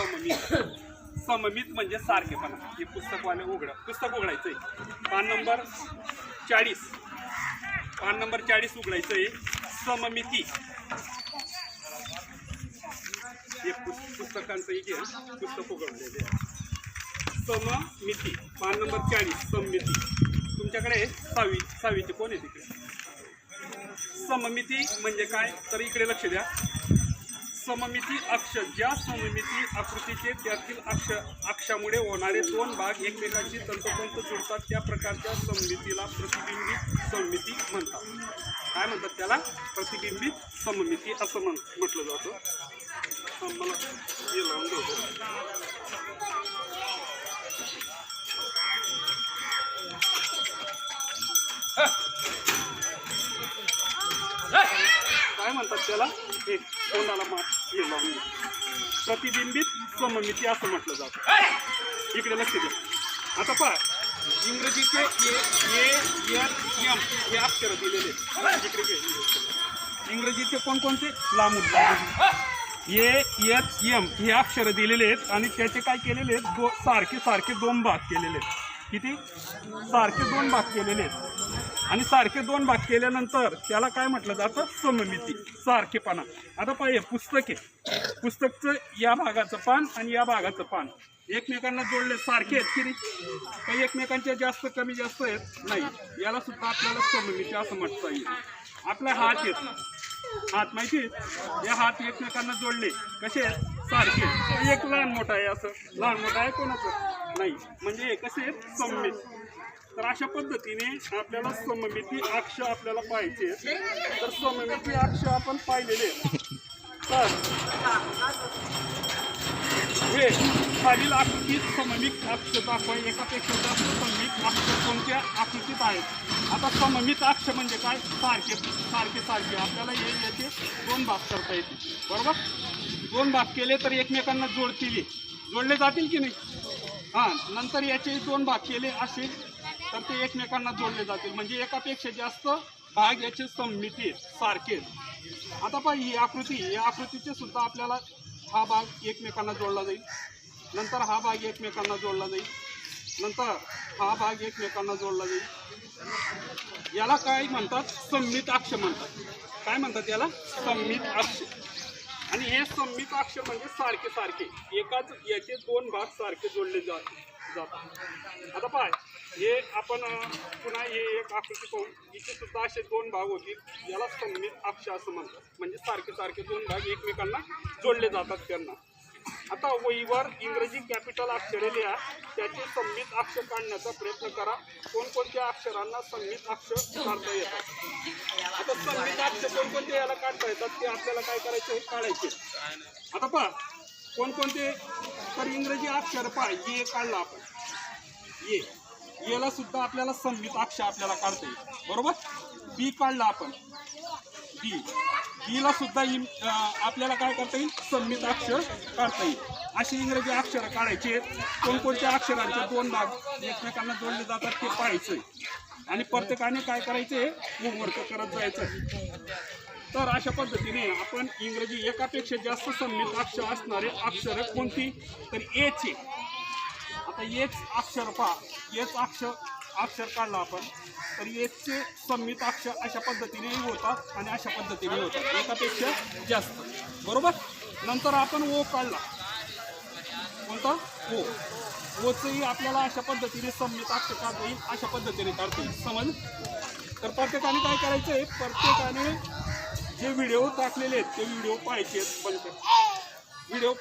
सममित. सममित म्हणजे सारखेपणा. हे पुस्तकवाले उघडं. पुस्तक उघडायचंय. पान नंबर चाळीस. पान नंबर चाळीस उघडायचंय. सममिती. हे पुस- पुस्तकांचं एक पुस्तक उघडलेले आहे. सममिती. पान नंबर चाळीस. सममिती. तुमच्याकडे सहावी सावीचे कोण आहे तिकडे सममिती म्हणजे काय? तर इकडे लक्ष द्या. सममिती अक्ष ज्या सममिती आकृतीचे त्यातील अक्ष अक्षामुळे होणारे दोन भाग एकमेकांशी तंतोतंत जुळतात त्या प्रकारच्या सममितीला प्रतिबिंबित सममिती म्हणतात. काय म्हणतात त्याला? प्रतिबिंबित सममिती असं म्हण म्हटलं जातं. मला हे लावून काय म्हणतात त्याला? एक तोंडाला मात हे लावून प्रतिबिंबित सममिती असं म्हटलं जातं. इकडे लक्ष द्या. आता पहा इंग्रजीचे ए ए एन एम हे अक्षर दिलेले आहेत. इकडे इंग्रजीचे कोणकोणते? लांबून लांबून ए एच एम हे अक्षर दिलेले आहेत आणि त्याचे काय केलेले आहेत? दो सारखे सारखे दोन भाग केलेले आहेत. किती? सारखे दोन भाग केलेले आहेत. आणि सारखे दोन भाग केल्यानंतर त्याला काय म्हटलं जातं? सममिती. सारखेपणा. आता पाहिजे पुस्तके पुस्तकचं या भागाचं पान आणि या भागाचं पान. एकमेकांना जोडले सारखे आहेत की काही एकमेकांच्या जास्त कमी जास्त आहेत? नाही. याला सुद्धा आपल्याला सममिती असं म्हणता येईल. आपला हात आहेत. हात माहिती आहे? या हात एकमेकांना जोडले. कसे आहेत? सारखे एक लहान मोठा आहे असं. लहान मोठा आहे कोणाचं? नाही. म्हणजे हे कसे आहेत? सममित. तर अशा पद्धतीने आपल्याला सममिती अक्ष आपल्याला पाहिजे तर सममिती अक्ष आपण पाहिलेले तर हे खालील आकृतीत सममित अक्ष दाखवा एकापेक्षा जास्त सममित अक्ष कोणत्या आकृतीत आहेत? आता सममित अक्ष म्हणजे काय? सारखे सारखे सारखे. आपल्याला हे याचे दोन भाग करता येतील. बरोबर? दोन भाग केले तर एकमेकांना जोडतील. जोडले जातील की नाही? हां नंतर याचे दोन भाग केले असे तर ते एकमेकांना जोडले जातील. म्हणजे एकापेक्षा जास्त भाग याचे संमिती आहेत, सारखे आहेत. आता पहा ही आकृती या आकृतीचे सुद्धा आपल्याला हा भाग एकमेकांना जोडला जाईल. नंतर हा भाग एकमेकांना जोडला जाईल. नंतर हा भाग एकमेकांना जोडला जाईल. याला काय म्हणतात? संमित अक्ष म्हणतात. काय म्हणतात याला? संमित अक्ष. आणि हे संमित अक्ष म्हणजे सारखे सारखे. एकाच याचे दोन भाग सारखे जोडले जात जातात आता पाय हे आपण पुन्हा हे एक आकृती पाहू इथे सुद्धा असे दोन भाग होतील याला संमित अक्ष असं म्हणतात. म्हणजे सारखे सारखे दोन भाग एकमेकांना जोडले जातात त्यांना. आता वहीवर इंग्रजी कॅपिटल अक्षरे लिहा त्याचे संमित अक्ष काढण्याचा प्रयत्न करा. कोणकोणत्या अक्षरांना संमित अक्ष काढता येतात? आता संमित अक्ष कोणकोणते याला काढता येतात? ते आपल्याला काय करायचे? काढायचे. आता पहा कोणकोणते तर इंग्रजी अक्षर पहा ये काढला आपण. ये. येला सुद्धा आपल्याला संमित अक्षर आपल्याला काढता येईल. बरोबर? बी काढला आपण. बी. बीला सुद्धा आपल्याला काय करता येईल? संमित अक्षर काढता येईल. अशी इंग्रजी अक्षरं काढायचे. कोणकोणत्या अक्षरांचे दोन भाग एकमेकांना जोडले जातात ते पाहायचं आणि प्रत्येकाने काय करायचे होमवर्क करत जायचं तर अशा पद्धतीने आपण इंग्रजी एकापेक्षा जास्त संमित अक्षर असणारे अक्षर कोणती? तर एचे आता एच अक्षर पहा. एच अक्षर अक्षर काढलं आपण. तर एचचे संमित अक्षर अशा पद्धतीनेही होतात आणि अशा पद्धतीने होतात. एकापेक्षा जास्त. बरोबर? नंतर आपण ओ काढला. कोणता? ओ ओचंही आपल्याला अशा पद्धतीने संमित अक्षर काढता येईल अशा पद्धतीने काढता येईल. समज तर प्रत्येकाने काय करायचं आहे प्रत्येकाने जे व्हिडिओ टाकलेले आहेत ते व्हिडिओ पाहायचे आहेत व्हिडिओ